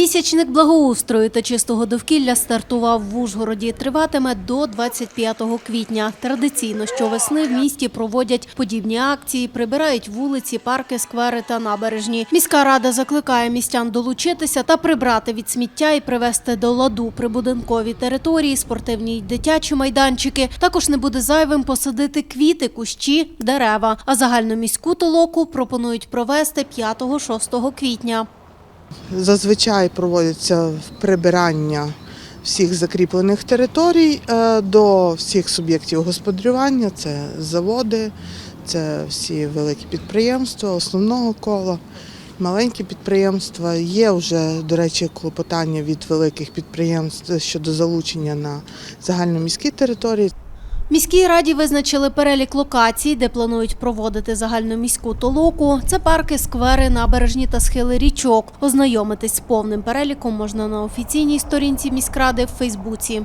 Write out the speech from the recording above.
Місячник благоустрою та чистого довкілля стартував в Ужгороді. Триватиме до 25 квітня. Традиційно щовесни в місті проводять подібні акції, прибирають вулиці, парки, сквери та набережні. Міська рада закликає містян долучитися та прибрати від сміття і привести до ладу прибудинкові території, спортивні й дитячі майданчики. Також не буде зайвим посадити квіти, кущі, дерева. А загальну міську толоку пропонують провести 5-6 квітня. Зазвичай проводяться прибирання всіх закріплених територій е, до всіх суб'єктів господарювання. Це заводи, це всі великі підприємства основного кола, маленькі підприємства. Є вже, до речі, клопотання від великих підприємств щодо залучення на загальноміські території. Міській раді визначили перелік локацій, де планують проводити загальноміську толоку. Це парки, сквери, набережні та схили річок. Ознайомитись з повним переліком можна на офіційній сторінці міськради в Фейсбуці.